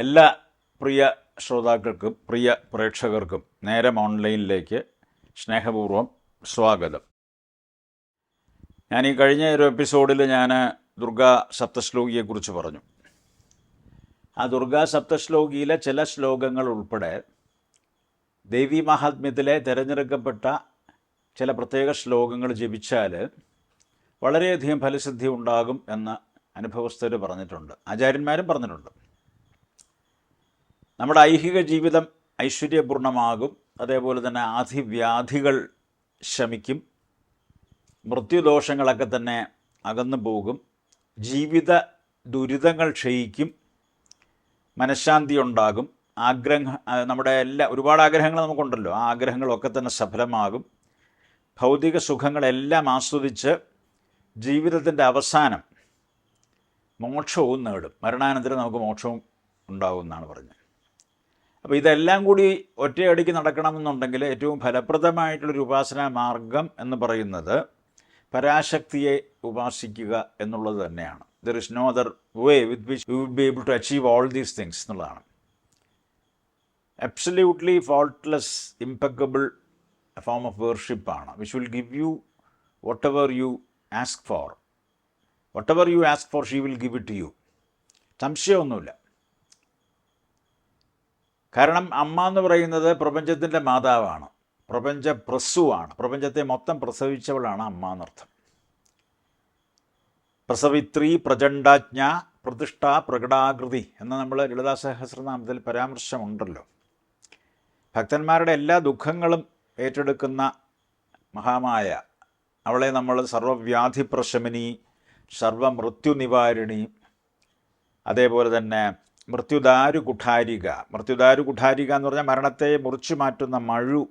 എല്ലാ പ്രിയ ശ്രോതാക്കൾക്കും പ്രിയ പ്രേക്ഷകർക്കും നേരം ഓൺലൈനിലേക്ക് സ്നേഹപൂർവം സ്വാഗതം. ഞാൻ ഈ കഴിഞ്ഞ ഒരു എപ്പിസോഡിൽ ഞാൻ ദുർഗാ സപ്തശ്ലോകിയെക്കുറിച്ച് പറഞ്ഞു. ആ ദുർഗാ സപ്തശ്ലോകിയിലെ ചില ശ്ലോകങ്ങൾ ഉൾപ്പെടെ ദേവി മഹാത്മ്യത്തിലെ തിരഞ്ഞെടുക്കപ്പെട്ട ചില പ്രത്യേക ശ്ലോകങ്ങൾ ജപിച്ചാൽ വളരെയധികം ഫലസിദ്ധി ഉണ്ടാകും എന്ന് അനുഭവസ്ഥർ പറഞ്ഞിട്ടുണ്ട്. ആചാര്യന്മാരും പറഞ്ഞിട്ടുണ്ട്. നമ്മുടെ ഐഹിക ജീവിതം ഐശ്വര്യപൂർണമാകും. അതേപോലെ തന്നെ ആധിവ്യാധികൾ ശമിക്കും. മൃത്യുദോഷങ്ങളൊക്കെ തന്നെ അകന്നു പോകും. ജീവിത ദുരിതങ്ങൾ ക്ഷയിക്കും. മനഃശാന്തി ഉണ്ടാകും. ആഗ്രഹ നമ്മുടെ എല്ലാ ഒരുപാട് ആഗ്രഹങ്ങൾ നമുക്കുണ്ടല്ലോ. ആ ആഗ്രഹങ്ങളൊക്കെ തന്നെ സഫലമാകും. ഭൗതിക സുഖങ്ങളെല്ലാം ആസ്വദിച്ച് ജീവിതത്തിന്റെ അവസാനം മോക്ഷവും നേടും. മരണാനന്തരം നമുക്ക് മോക്ഷവും ഉണ്ടാകും എന്നാണ് പറഞ്ഞത്. അപ്പോൾ ഇതെല്ലാം കൂടി ഒറ്റയടിക്ക് നടക്കണമെന്നുണ്ടെങ്കിൽ ഏറ്റവും ഫലപ്രദമായിട്ടുള്ളൊരു ഉപാസനാ മാർഗം എന്ന് പറയുന്നത് പരാശക്തിയെ ഉപാസിക്കുക എന്നുള്ളത് തന്നെയാണ്. There is no other way with which you will be able to achieve all these things എന്നുള്ളതാണ്. Absolutely faultless impeccable form of വേർഷിപ്പാണ് which will give you whatever you ask for whatever you ask for she will give it you സംശയമൊന്നുമില്ല. കാരണം അമ്മ എന്ന് പറയുന്നത് പ്രപഞ്ചത്തിന്റെ മാതാവാണ്. പ്രപഞ്ച പ്രസുവാണ്. പ്രപഞ്ചത്തെ മൊത്തം പ്രസവിച്ചവളാണ് അമ്മ എന്നർത്ഥം. പ്രസവിത്രി പ്രചണ്ഡാജ്ഞ പ്രതിഷ്ഠ പ്രകടാകൃതി എന്ന് നമ്മൾ ലളിതാ സഹസ്രനാമത്തിൽ പരാമർശമുണ്ടല്ലോ. ഭക്തന്മാരുടെ എല്ലാ ദുഃഖങ്ങളും ഏറ്റെടുക്കുന്ന മഹാമായ അവളെ നമ്മൾ സർവവ്യാധി പ്രശമനി സർവമൃത്യുനിവാരിണി അതേപോലെ തന്നെ മൃത്യുദാരു കുഠാരിക മൃത്യുദാരു കുഠാരിക എന്ന് പറഞ്ഞാൽ മരണത്തെ മുറിച്ചു മാറ്റുന്ന മഴു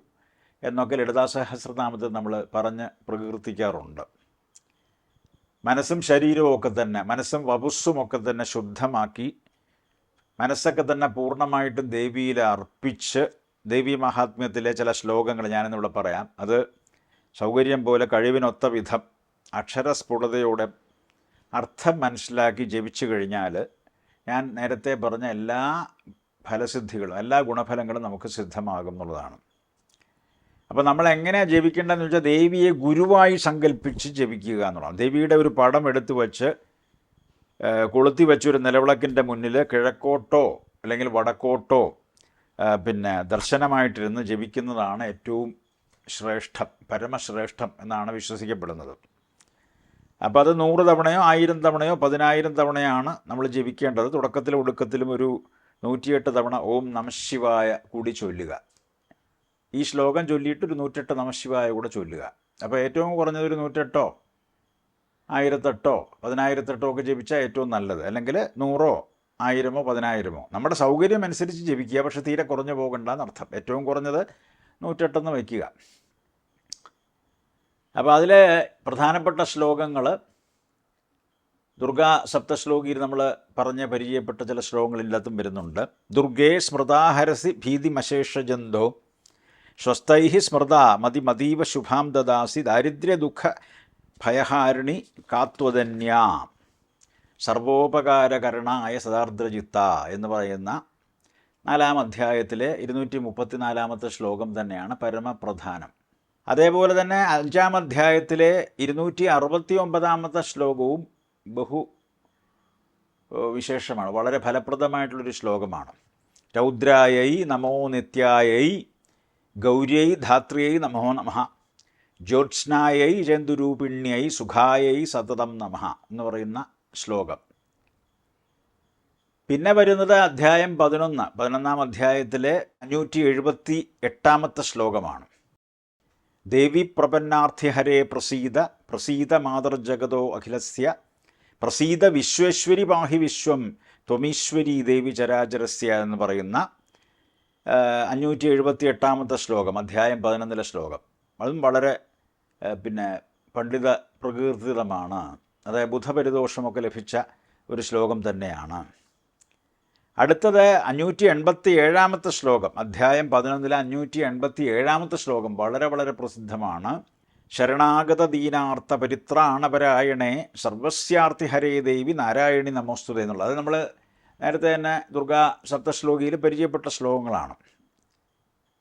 എന്നൊക്കെ ലളിതാ സഹസ്രനാമത്തിൽ നമ്മൾ പറഞ്ഞ് പ്രകീർത്തിക്കാറുണ്ട്. മനസ്സും ശരീരവും ഒക്കെ തന്നെ മനസ്സും വപുസ്സും ഒക്കെ തന്നെ ശുദ്ധമാക്കി മനസ്സൊക്കെ തന്നെ പൂർണമായിട്ടും ദേവിയിൽ അർപ്പിച്ച് ദേവി മഹാത്മ്യത്തിലെ ചില ശ്ലോകങ്ങൾ ഞാനിന്നിവിടെ പറയാം. അത് സൗകര്യം പോലെ കഴിവിനൊത്ത വിധം അക്ഷരസ്ഫുടതയോടെ അർത്ഥം മനസ്സിലാക്കി ജപിച്ചു കഴിഞ്ഞാൽ ഞാൻ നേരത്തെ പറഞ്ഞ എല്ലാ ഫലസിദ്ധികളും എല്ലാ ഗുണഫലങ്ങളും നമുക്ക് സിദ്ധമാകും എന്നുള്ളതാണ്. അപ്പോൾ നമ്മൾ എങ്ങനെയാണ് ജപിക്കേണ്ടതെന്ന് വെച്ചാൽ ദേവിയെ ഗുരുവായി സങ്കല്പിച്ച് ജപിക്കുക എന്നുള്ളതാണ്. ദേവിയുടെ ഒരു പടം എടുത്തു വച്ച് കൊളുത്തി വെച്ചൊരു നിലവിളക്കിന്റെ മുന്നിൽ കിഴക്കോട്ടോ അല്ലെങ്കിൽ വടക്കോട്ടോ പിന്നെ ദർശനമായിട്ടിരുന്ന് ജപിക്കുന്നതാണ് ഏറ്റവും ശ്രേഷ്ഠം പരമശ്രേഷ്ഠം എന്നാണ് വിശ്വസിക്കപ്പെടുന്നത്. അപ്പോൾ അത് നൂറ് തവണയോ ആയിരം തവണയോ പതിനായിരം തവണയാണ് നമ്മൾ ജപിക്കേണ്ടത്. തുടക്കത്തിലും ഒടുക്കത്തിലും ഒരു നൂറ്റിയെട്ട് തവണ ഓം നമശിവായ കൂടി ചൊല്ലുക. ഈ ശ്ലോകം ചൊല്ലിയിട്ട് ഒരു നൂറ്റെട്ട് നമശിവായ കൂടെ ചൊല്ലുക. അപ്പോൾ ഏറ്റവും കുറഞ്ഞത് ഒരു നൂറ്റെട്ടോ ആയിരത്തെട്ടോ പതിനായിരത്തെട്ടോ ഒക്കെ ജപിച്ചാൽ ഏറ്റവും നല്ലത്. അല്ലെങ്കിൽ നൂറോ ആയിരമോ പതിനായിരമോ. നമ്മുടെ സൗകര്യം അനുസരിച്ച് ജപിക്കുക. പക്ഷേ തീരെ കുറഞ്ഞു പോകണ്ട എന്നർത്ഥം. ഏറ്റവും കുറഞ്ഞത് നൂറ്റെട്ടെന്ന് വയ്ക്കുക. അപ്പോൾ അതിലെ പ്രധാനപ്പെട്ട ശ്ലോകങ്ങൾ ദുർഗാ സപ്തശ്ലോകിയിൽ നമ്മൾ പറഞ്ഞ് പരിചയപ്പെട്ട ചില ശ്ലോകങ്ങളില്ലാത്തും വരുന്നുണ്ട്. ദുർഗേ സ്മൃതാഹരസി ഭീതിമശേഷജന്തോ സ്വസ്ഥൈ സ്മൃത മതി മതീവ ശുഭാം ദദാസി ദാരിദ്ര്യ ദുഃഖ ഭയഹാരിണി കാത്വതന്യാ സർവോപകാരകരണായ സദാർദ്രജിത്ത എന്ന് പറയുന്ന നാലാം അധ്യായത്തിലെ ഇരുന്നൂറ്റി മുപ്പത്തിനാലാമത്തെ ശ്ലോകം തന്നെയാണ് പരമപ്രധാനം. അതേപോലെ തന്നെ അഞ്ചാം അധ്യായത്തിലെ ഇരുന്നൂറ്റി അറുപത്തി ഒമ്പതാമത്തെ ശ്ലോകവും ബഹു വിശേഷമാണ്. വളരെ ഫലപ്രദമായിട്ടുള്ളൊരു ശ്ലോകമാണ്. രൗദ്രായൈ നമോ നിത്യായൈ ഗൗര്യൈ ധാത്രിയൈ നമോ നമ. ജ്യോത്സ്നായൈ ജന്തുരൂപിണ്യൈ സുഖായൈ സതതം നമ എന്ന് പറയുന്ന ശ്ലോകം. പിന്നെ വരുന്നത് അധ്യായം പതിനൊന്ന്. പതിനൊന്നാം അധ്യായത്തിലെ അഞ്ഞൂറ്റി എഴുപത്തി എട്ടാമത്തെ ശ്ലോകമാണ്. ദേവി പ്രപന്നാർത്ഥി ഹരേ പ്രസീത പ്രസീത മാതൃജഗതോ അഖിലസ്യ പ്രസീത വിശ്വേശ്വരി ബാഹി വിശ്വം ത്വമീശ്വരി ദേവി ചരാചരസ്യ എന്ന് പറയുന്ന അഞ്ഞൂറ്റി എഴുപത്തി എട്ടാമത്തെ ശ്ലോകം അധ്യായം പതിനൊന്നിലെ ശ്ലോകം. അതും വളരെ പിന്നെ പണ്ഡിത പ്രകീർത്തിതമാണ്. അതായത് ബുധപരിദോഷമൊക്കെ ലഭിച്ച ഒരു ശ്ലോകം തന്നെയാണ്. അടുത്തത് അഞ്ഞൂറ്റി എൺപത്തി ഏഴാമത്തെ ശ്ലോകം. അധ്യായം പതിനൊന്നിലെ അഞ്ഞൂറ്റി എൺപത്തി ഏഴാമത്തെ ശ്ലോകം വളരെ വളരെ പ്രസിദ്ധമാണ്. ശരണാഗത ദീനാർത്ഥ പരിത്രാണപരായണേ സർവസ്യാർത്ഥി ഹരേ ദേവി നാരായണി നമോസ്തുത എന്നുള്ളത്. അത് നമ്മൾ നേരത്തെ തന്നെ ദുർഗാ സപ്തശ്ലോകിയിൽ പരിചയപ്പെട്ട ശ്ലോകങ്ങളാണ്.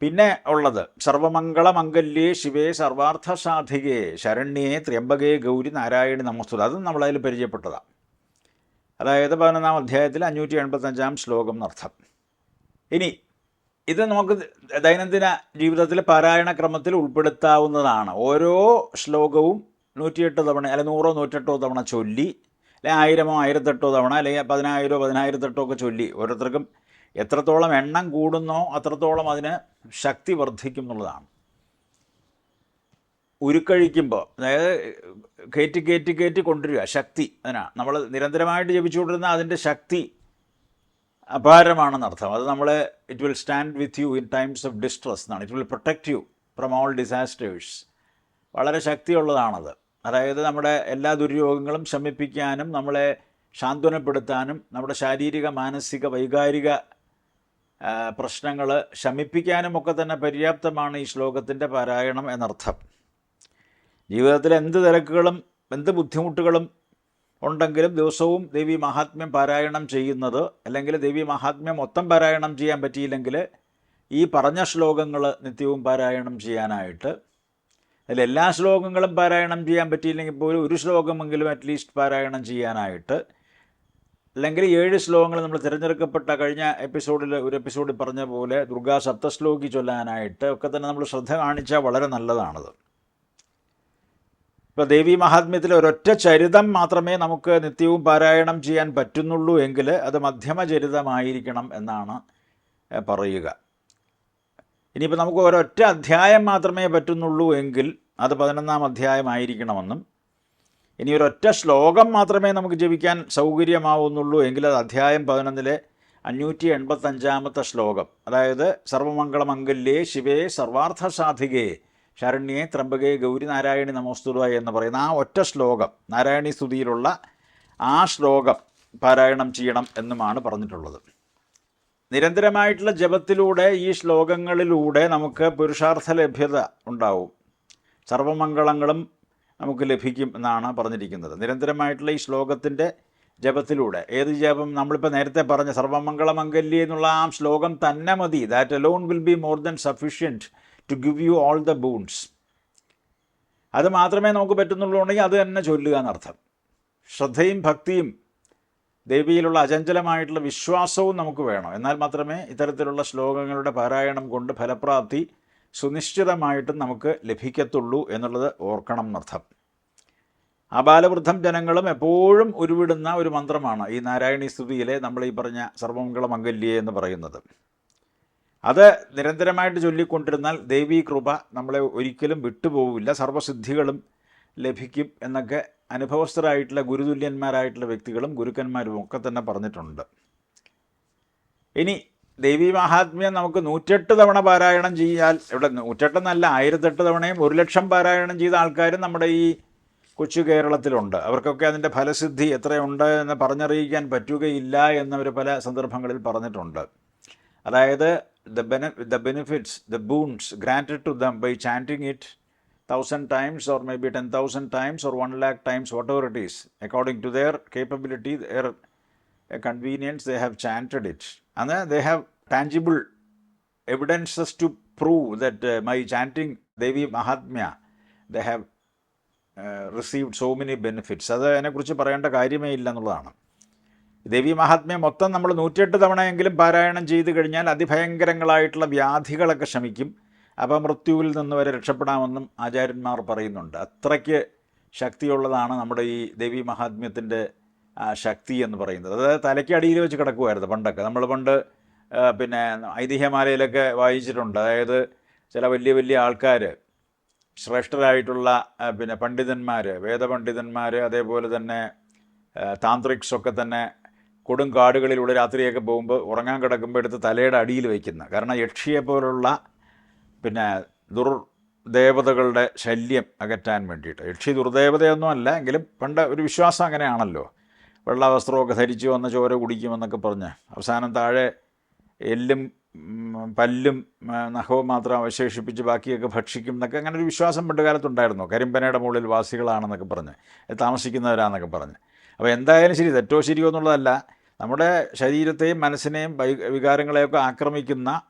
പിന്നെ ഉള്ളത് സർവമംഗളമംഗല്യേ ശിവേ സർവാർത്ഥ സാധികേ ശരണ്യേ ത്ര്യംബകേ ഗൗരി നാരായണി നമസ്തുത. അതും നമ്മളതിൽ പരിചയപ്പെട്ടതാണ്. അതായത് പതിനൊന്നാം അധ്യായത്തിൽ അഞ്ഞൂറ്റി എൺപത്തഞ്ചാം ശ്ലോകം എന്നർത്ഥം. ഇനി ഇത് നമുക്ക് ദൈനംദിന ജീവിതത്തിലെ പാരായണ ക്രമത്തിൽ ഉൾപ്പെടുത്താവുന്നതാണ്. ഓരോ ശ്ലോകവും നൂറ്റിയെട്ട് തവണ അല്ലെ നൂറോ നൂറ്റെട്ടോ തവണ ചൊല്ലി അല്ലെ ആയിരമോ ആയിരത്തെട്ടോ തവണ അല്ലെങ്കിൽ പതിനായിരമോ പതിനായിരത്തെട്ടോ ഒക്കെ ചൊല്ലി ഓരോരുത്തർക്കും എത്രത്തോളം എണ്ണം കൂടുന്നോ അത്രത്തോളം അതിന് ശക്തി വർദ്ധിക്കും എന്നുള്ളതാണ്. ഉരുക്കഴിക്കുമ്പോൾ അതായത് കയറ്റി കയറ്റി കയറ്റി കൊണ്ടുവരിക. ശക്തി. അതിനാ നമ്മൾ നിരന്തരമായിട്ട് ജപിച്ചുകൊണ്ടിരുന്ന അതിന്റെ ശക്തി അപാരമാണെന്നർത്ഥം അത് നമ്മളെ it will stand with you in times of distress എന്നാണ്. It will protect you from all disasters വളരെ ശക്തിയുള്ളതാണത്. അതായത് നമ്മുടെ എല്ലാ ദുര്യോഗങ്ങളും ശമിപ്പിക്കാനും നമ്മളെ ശാന്ത്വനപ്പെടുത്താനും നമ്മുടെ ശാരീരിക മാനസിക വൈകാരിക പ്രശ്നങ്ങൾ ശമിപ്പിക്കാനും ഒക്കെ തന്നെ പര്യാപ്തമാണ് ഈ ശ്ലോകത്തിന്റെ പാരായണം എന്നർത്ഥം. ജീവിതത്തിൽ എന്ത് തിരക്കുകളും എന്ത് ബുദ്ധിമുട്ടുകളും ഉണ്ടെങ്കിലും ദിവസവും ദേവി മഹാത്മ്യം പാരായണം ചെയ്യുന്നത് അല്ലെങ്കിൽ ദേവി മഹാത്മ്യം മൊത്തം പാരായണം ചെയ്യാൻ പറ്റിയില്ലെങ്കിൽ ഈ പറഞ്ഞ ശ്ലോകങ്ങൾ നിത്യവും പാരായണം ചെയ്യാനായിട്ട്. അതിൽ എല്ലാ ശ്ലോകങ്ങളും പാരായണം ചെയ്യാൻ പറ്റിയില്ലെങ്കിൽ പോലും ഒരു ശ്ലോകമെങ്കിലും അറ്റ്ലീസ്റ്റ് പാരായണം ചെയ്യാനായിട്ട്. അല്ലെങ്കിൽ ഏഴ് ശ്ലോകങ്ങൾ നമ്മൾ തിരഞ്ഞെടുക്കപ്പെട്ട കഴിഞ്ഞ എപ്പിസോഡിൽ ഒരു എപ്പിസോഡിൽ പറഞ്ഞ പോലെ ദുർഗാ സപ്തശ്ലോകി ചൊല്ലാനായിട്ട് ഒക്കെ തന്നെ നമ്മൾ ശ്രദ്ധ കാണിച്ചാൽ വളരെ നല്ലതാണത്. ഇപ്പോൾ ദേവി മഹാത്മ്യത്തിൽ ഒരൊറ്റ ചരിതം മാത്രമേ നമുക്ക് നിത്യവും പാരായണം ചെയ്യാൻ പറ്റുന്നുള്ളൂ എങ്കിൽ അത് മധ്യമചരിതമായിരിക്കണം എന്നാണ് പറയുക. ഇനിയിപ്പോൾ നമുക്ക് ഒരൊറ്റ അധ്യായം മാത്രമേ പറ്റുന്നുള്ളൂ എങ്കിൽ അത് പതിനൊന്നാം അധ്യായമായിരിക്കണമെന്നും ഇനി ഒരൊറ്റ ശ്ലോകം മാത്രമേ നമുക്ക് ജപിക്കാൻ സൗകര്യമാവുന്നുള്ളൂ എങ്കിൽ അത് അധ്യായം പതിനൊന്നിലെ അഞ്ഞൂറ്റി എൺപത്തഞ്ചാമത്തെ ശ്ലോകം. അതായത് സർവമംഗളമംഗല്യേ ശിവേ സർവാർത്ഥ സാധികേ ശരണ്യേ ത്രംബകേ ഗൗരി നാരായണി എന്ന് പറയുന്ന ആ ഒറ്റ ശ്ലോകം നാരായണി സ്തുതിയിലുള്ള ആ ശ്ലോകം പാരായണം ചെയ്യണം എന്നുമാണ് പറഞ്ഞിട്ടുള്ളത്. നിരന്തരമായിട്ടുള്ള ജപത്തിലൂടെ ഈ ശ്ലോകങ്ങളിലൂടെ നമുക്ക് പുരുഷാർത്ഥ ലഭ്യത ഉണ്ടാവും. സർവമംഗളങ്ങളും നമുക്ക് ലഭിക്കും എന്നാണ് പറഞ്ഞിരിക്കുന്നത്. നിരന്തരമായിട്ടുള്ള ഈ ശ്ലോകത്തിന്റെ ജപത്തിലൂടെ ഏത് ജപം നമ്മളിപ്പോൾ നേരത്തെ പറഞ്ഞ സർവമംഗളമംഗല്യ എന്നുള്ള ആ ശ്ലോകം തന്നെ മതി. That alone will be more than sufficient to give you all the boons അത് മാത്രമേ നമുക്ക് പറ്റുന്നുള്ളൂ ഉണ്ടെങ്കിൽ അത് തന്നെ ചൊല്ലുക എന്നർത്ഥം. ശ്രദ്ധയും ഭക്തിയും ദേവിയിലുള്ള അചഞ്ചലമായിട്ടുള്ള വിശ്വാസവും നമുക്ക് വേണം. എന്നാൽ മാത്രമേ ഇത്തരത്തിലുള്ള ശ്ലോകങ്ങളുടെ പാരായണം കൊണ്ട് ഫലപ്രാപ്തി സുനിശ്ചിതമായിട്ടും നമുക്ക് ലഭിക്കത്തുള്ളൂ എന്നുള്ളത് ഓർക്കണം എന്നർത്ഥം. ബാലവൃദ്ധം ജനങ്ങളും എപ്പോഴും ഉരുവിടുന്ന ഒരു മന്ത്രമാണ് ഈ നാരായണീ സ്തുതിയിലെ നമ്മൾ ഈ പറഞ്ഞ സർവമംഗള മംഗല്യേ എന്ന് പറയുന്നത്. അത് നിരന്തരമായിട്ട് ചൊല്ലിക്കൊണ്ടിരുന്നാൽ ദേവീ കൃപ നമ്മളെ ഒരിക്കലും വിട്ടുപോകില്ല സർവസിദ്ധികളും ലഭിക്കും എന്നൊക്കെ അനുഭവസ്ഥരായിട്ടുള്ള ഗുരുതുല്യന്മാരായിട്ടുള്ള വ്യക്തികളും ഗുരുക്കന്മാരും ഒക്കെ തന്നെ പറഞ്ഞിട്ടുണ്ട്. ഇനി ദേവി മഹാത്മ്യം നമുക്ക് നൂറ്റെട്ട് തവണ പാരായണം ചെയ്യാൽ ഇവിടെ നൂറ്റെട്ടെന്നല്ല ആയിരത്തെട്ട് തവണയും ഒരു ലക്ഷം പാരായണം ചെയ്ത ആൾക്കാരും നമ്മുടെ ഈ കൊച്ചു കേരളത്തിലുണ്ട്. അവർക്കൊക്കെ അതിന്റെ ഫലസിദ്ധി എത്രയുണ്ട് എന്ന് പറഞ്ഞറിയിക്കാൻ പറ്റുകയില്ല എന്നവർ പല സന്ദർഭങ്ങളിൽ പറഞ്ഞിട്ടുണ്ട്. അതായത് benefits the boons granted to them by chanting it thousand times or may be ten thousand times or one lakh times whatever it is according to their capability their convenience they have chanted it and they have tangible evidences to prove that uh, my chanting Devi Mahatmya, they have received so many benefits അത് അതിനെക്കുറിച്ച് പറയേണ്ട കാര്യമേ ഇല്ല എന്നുള്ളതാണ് ദേവി മഹാത്മ്യം മൊത്തം നമ്മൾ നൂറ്റിയെട്ട് തവണയെങ്കിലും പാരായണം ചെയ്തു കഴിഞ്ഞാൽ അതിഭയങ്കരങ്ങളായിട്ടുള്ള വ്യാധികളൊക്കെ ശമിക്കും. മൃത്യുവിൽ നിന്ന് വരെ രക്ഷപ്പെടാമെന്നും ആചാര്യന്മാർ പറയുന്നുണ്ട്. അത്രയ്ക്ക് ശക്തിയുള്ളതാണ് നമ്മുടെ ഈ ദേവി മഹാത്മ്യത്തിന്റെ ശക്തി എന്ന് പറയുന്നത്. അതായത് തലയ്ക്ക് അടിയിൽ വെച്ച് കിടക്കുമായിരുന്നു പണ്ടൊക്കെ. നമ്മൾ പണ്ട് പിന്നെ ഐതിഹ്യമാലയിലൊക്കെ വായിച്ചിട്ടുണ്ട്. അതായത് ചില വലിയ വലിയ ആൾക്കാർ ശ്രേഷ്ഠരായിട്ടുള്ള പിന്നെ പണ്ഡിതന്മാർ വേദപണ്ഡിതന്മാർ അതേപോലെ തന്നെ താന്ത്രിക്സൊക്കെ തന്നെ കൊടും കാടുകളിലൂടെ രാത്രിയൊക്കെ പോകുമ്പോൾ ഉറങ്ങാൻ കിടക്കുമ്പോൾ എടുത്ത് തലയുടെ അടിയിൽ വയ്ക്കുന്ന കാരണം യക്ഷിയെ പോലുള്ള പിന്നെ ദുർദേവതകളുടെ ശല്യം അകറ്റാൻ വേണ്ടിയിട്ട്. യക്ഷി ദുർദേവതയൊന്നും അല്ല എങ്കിലും പണ്ട് ഒരു വിശ്വാസം അങ്ങനെയാണല്ലോ. വെള്ള വസ്ത്രമൊക്കെ ധരിച്ചു വന്ന് ചോര കുടിക്കുമെന്നൊക്കെ പറഞ്ഞ്. അവസാനം താഴെ എല്ലും പല്ലും നഖവും മാത്രം അവശേഷിപ്പിച്ച് ബാക്കിയൊക്കെ ഭക്ഷിക്കും എന്നൊക്കെ അങ്ങനെ ഒരു വിശ്വാസം പണ്ട് കാലത്തുണ്ടായിരുന്നു. കരിമ്പനയുടെ മുകളിൽ വാസികളാണെന്നൊക്കെ പറഞ്ഞ്. താമസിക്കുന്നവരാണെന്നൊക്കെ പറഞ്ഞ്. അപ്പോൾ എന്തായാലും ശരി തെറ്റോ ശരിയോ എന്നുള്ളതല്ല. നമ്മുടെ ശരീരത്തെയും മനസ്സിനെയും വികാരങ്ങളെയൊക്കെ ആക്രമിക്കുന്ന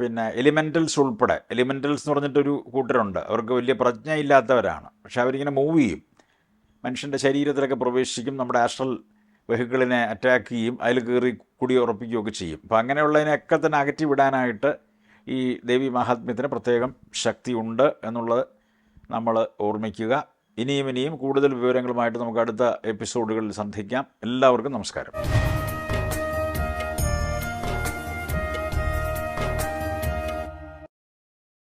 പിന്നെ എലിമെന്റൽസ് ഉൾപ്പെടെ എലിമെന്റൽസ് എന്ന് പറഞ്ഞിട്ടൊരു കൂട്ടരുണ്ട്. അവർക്ക് വലിയ പ്രജ്ഞയില്ലാത്തവരാണ്. പക്ഷെ അവരിങ്ങനെ മൂവ് ചെയ്യും. മനുഷ്യന്റെ ശരീരത്തിലൊക്കെ പ്രവേശിക്കും നമ്മുടെ ആസ്ട്രൽ വെഹിക്കിളിനെ അറ്റാക്ക് ചെയ്യും അതിൽ കയറി കുടി ഉറപ്പിക്കുകയൊക്കെ ചെയ്യും. അപ്പോൾ അങ്ങനെയുള്ളതിനെയൊക്കെ തന്നെ അകറ്റി വിടാനായിട്ട് ഈ ദേവി മഹാത്മ്യത്തിന് പ്രത്യേകം ശക്തിയുണ്ട് എന്നുള്ളത് നമ്മൾ ഓർമ്മിക്കുക. ഇനിയും ഇനിയും കൂടുതൽ വിവരങ്ങളുമായിട്ട് നമുക്ക് അടുത്ത എപ്പിസോഡുകളിൽ സന്ധിക്കാം. എല്ലാവർക്കും നമസ്കാരം.